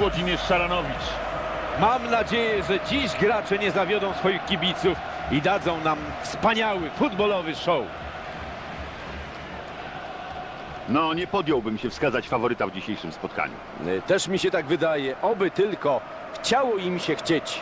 Włodzimierz Szaranowicz. Mam nadzieję, że dziś gracze nie zawiodą swoich kibiców i dadzą nam wspaniały futbolowy show. No, nie podjąłbym się wskazać faworyta w dzisiejszym spotkaniu. Y, Też mi się tak wydaje, oby tylko chciało im się chcieć.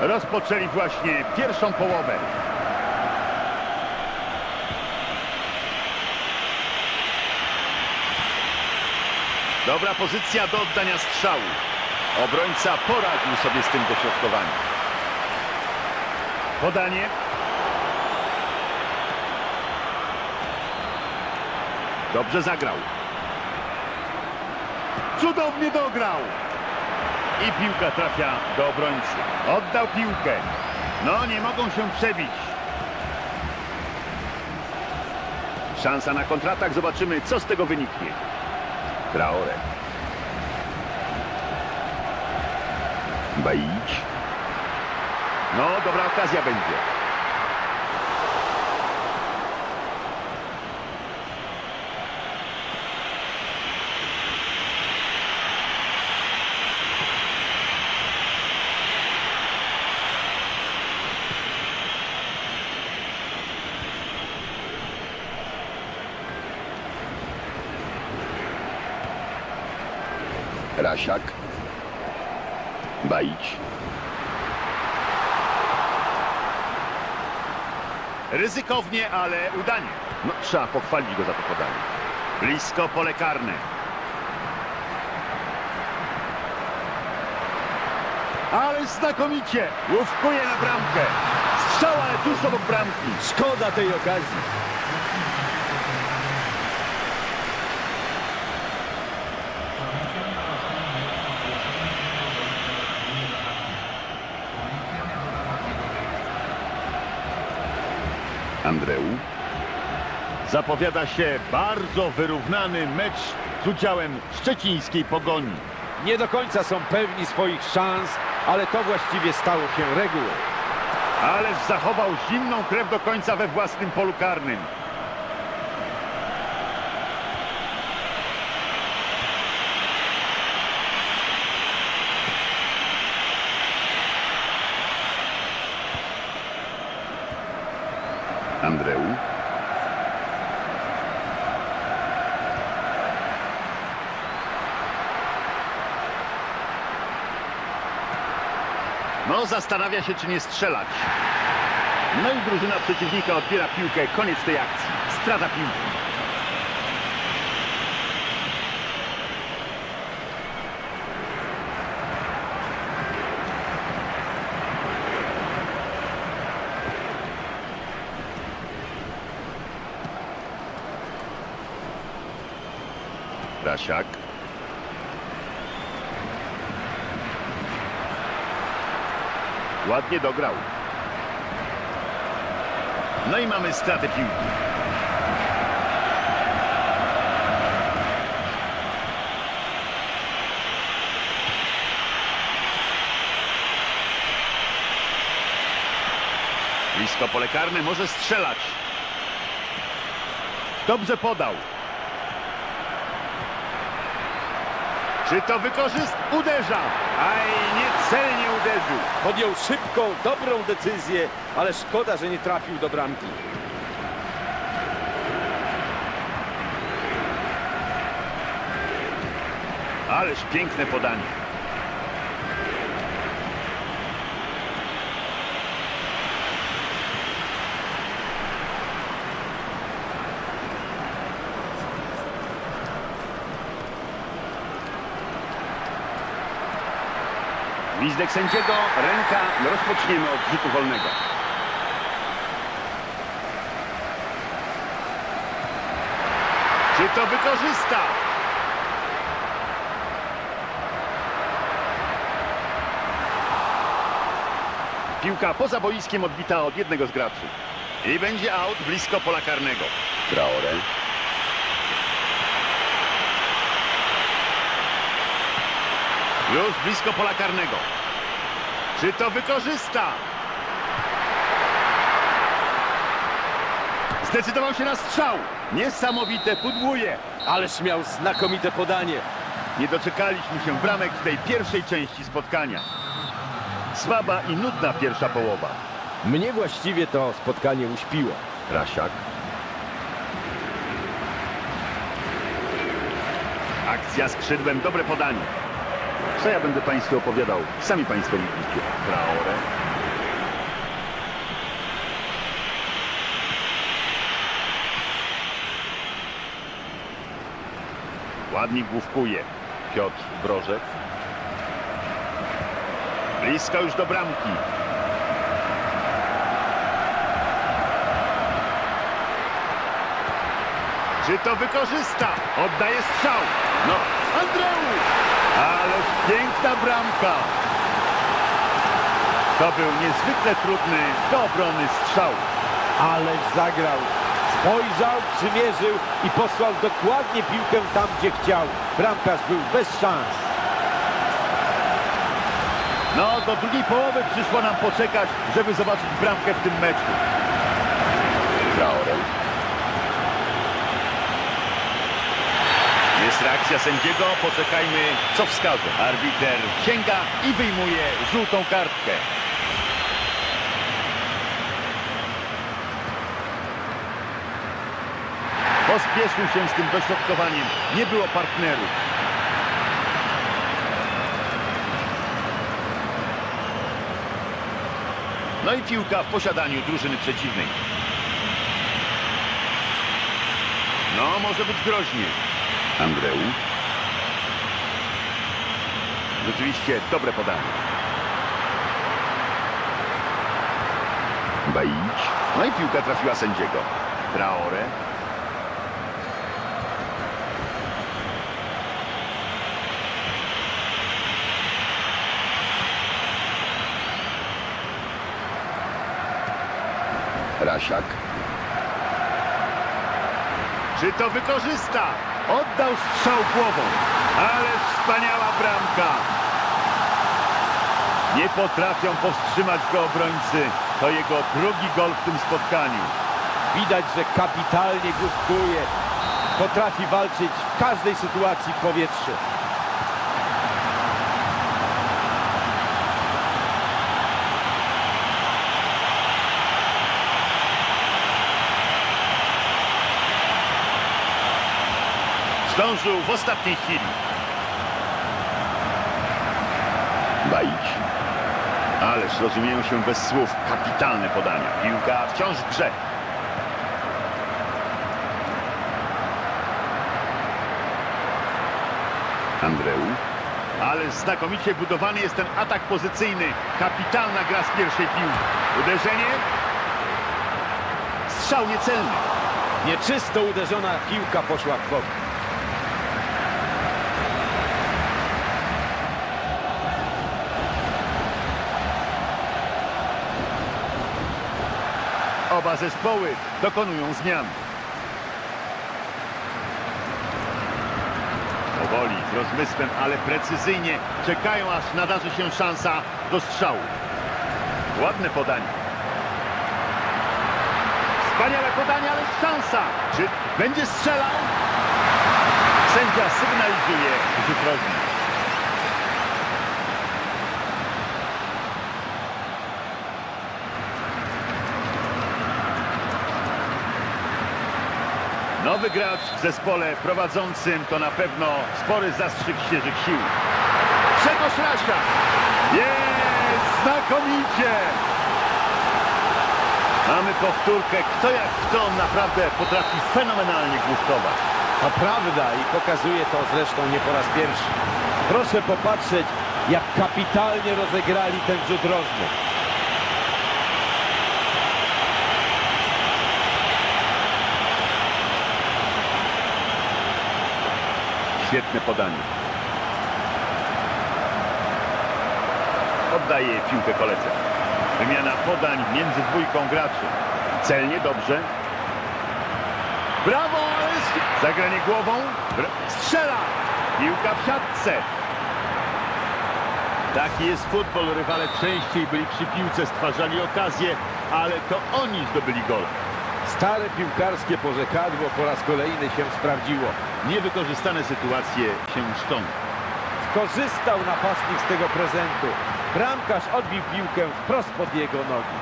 Rozpoczęli właśnie pierwszą połowę. Dobra pozycja do oddania strzału. Obrońca poradził sobie z tym dośrodkowaniem. Podanie. Dobrze zagrał. Cudownie dograł. I piłka trafia do obrońcy. Oddał piłkę. No, nie mogą się przebić. Szansa na kontratak. Zobaczymy, co z tego wyniknie. Traore. Baić. No, dobra okazja będzie. Rasiak. Baić. Ryzykownie, ale udanie. No, trzeba pochwalić go za to podanie. Blisko pole karne. Ale znakomicie! Łówkuje na bramkę. Strzał, ale tuż obok bramki. Szkoda tej okazji. Andreu. Zapowiada się bardzo wyrównany mecz z udziałem szczecińskiej pogoni. Nie do końca są pewni swoich szans, ale to właściwie stało się regułą. Ależ zachował zimną krew do końca we własnym polu karnym. Andreu. No, zastanawia się, czy nie strzelać. No i drużyna przeciwnika odbiera piłkę. Koniec tej akcji. Strata piłki. Rasiak. Ładnie dograł. No i mamy stratę piłki. Blisko pole karne, może strzelać. Dobrze podał. Czy to wykorzyst? Uderza! Aj, niecelnie uderzył. Podjął szybką, dobrą decyzję, ale szkoda, że nie trafił do bramki. Ależ piękne podanie. Gwizdek sędziego, ręka, rozpoczniemy od rzutu wolnego. Czy to wykorzysta? Piłka poza boiskiem odbita od jednego z graczy. I będzie aut blisko pola karnego. Traore. Już blisko pola karnego. Czy to wykorzysta? Zdecydował się na strzał. Niesamowite pudłuje. Ależ miał znakomite podanie. Nie doczekaliśmy się bramek w tej pierwszej części spotkania. Słaba i nudna pierwsza połowa. Mnie właściwie to spotkanie uśpiło. Rasiak. Akcja skrzydłem, dobre podanie. Co ja będę Państwu opowiadał? Sami Państwo widzicie. Traore. Ładnie główkuje. Piotr Brożek. Blisko już do bramki. Czy to wykorzysta? Oddaje strzał. No, Andreu! Ależ piękna bramka. To był niezwykle trudny do obrony strzał. Ależ zagrał. Spojrzał, przymierzył i posłał dokładnie piłkę tam, gdzie chciał. Bramkarz był bez szans. No, do drugiej połowy przyszło nam poczekać, żeby zobaczyć bramkę w tym meczu. Traore. Jest reakcja sędziego, poczekajmy, co wskaże. Arbiter sięga i wyjmuje żółtą kartkę. Pospieszył się z tym dośrodkowaniem. Nie było partnerów. No i piłka w posiadaniu drużyny przeciwnej. No, może być groźnie. Andreu. Rzeczywiście dobre podanie. Baić. No i piłka trafiła sędziego. Traore. Rasiak. Czy to wykorzysta? Oddał strzał głową. Ależ wspaniała bramka. Nie potrafią powstrzymać go obrońcy. To jego drugi gol w tym spotkaniu. Widać, że kapitalnie główkuje. Potrafi walczyć w każdej sytuacji w powietrzu. Zdążył w ostatniej chwili. Baić. Ależ rozumieją się bez słów. Kapitalne podania. Piłka wciąż w grze. Andreu. Ależ znakomicie budowany jest ten atak pozycyjny. Kapitalna gra z pierwszej piłki. Uderzenie. Strzał niecelny. Nieczysto uderzona piłka poszła w bok. Oba zespoły dokonują zmian. Powoli, z rozmysłem, ale precyzyjnie czekają, aż nadarzy się szansa do strzału. Ładne podanie. Wspaniałe podanie, ale szansa. Czy będzie strzelał? Sędzia sygnalizuje rzut rożny. Nowy gracz w zespole prowadzącym to na pewno spory zastrzyk świeżych sił. Grzegorz Rasia. Jest! Znakomicie! Mamy powtórkę. Kto jak kto naprawdę potrafi fenomenalnie głuszkować. To prawda i pokazuje to zresztą nie po raz pierwszy. Proszę popatrzeć, jak kapitalnie rozegrali ten rzut rożny. Świetne podanie. Oddaje piłkę koledze. Wymiana podań między dwójką graczy. Celnie, dobrze. Brawo! Zagranie głową. Strzela! Piłka w siatce. Taki jest futbol. Rywale częściej byli przy piłce, stwarzali okazję, ale to oni zdobyli gol. Stare piłkarskie porzekadło po raz kolejny się sprawdziło. Niewykorzystane sytuacje się szczą. Skorzystał napastnik z tego prezentu. Bramkarz odbił piłkę wprost pod jego nogi.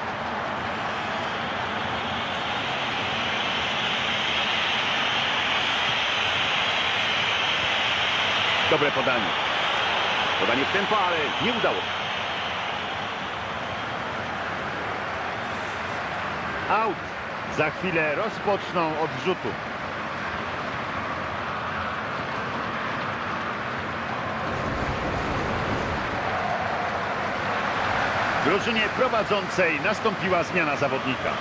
Dobre podanie. Podanie w tempo, ale nie udało się. Out. Za chwilę rozpoczną od drużynie prowadzącej nastąpiła zmiana zawodnika.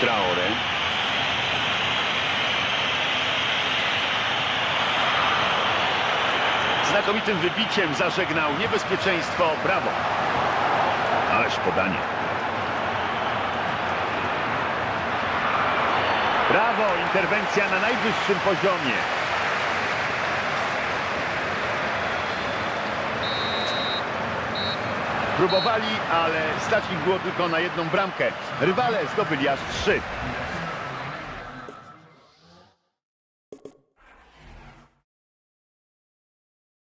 Traore. Znakomitym wybiciem zażegnał niebezpieczeństwo. Brawo. Ależ podanie. Brawo, interwencja na najwyższym poziomie. Próbowali, ale stać ich było tylko na jedną bramkę. Rywale zdobyli aż trzy.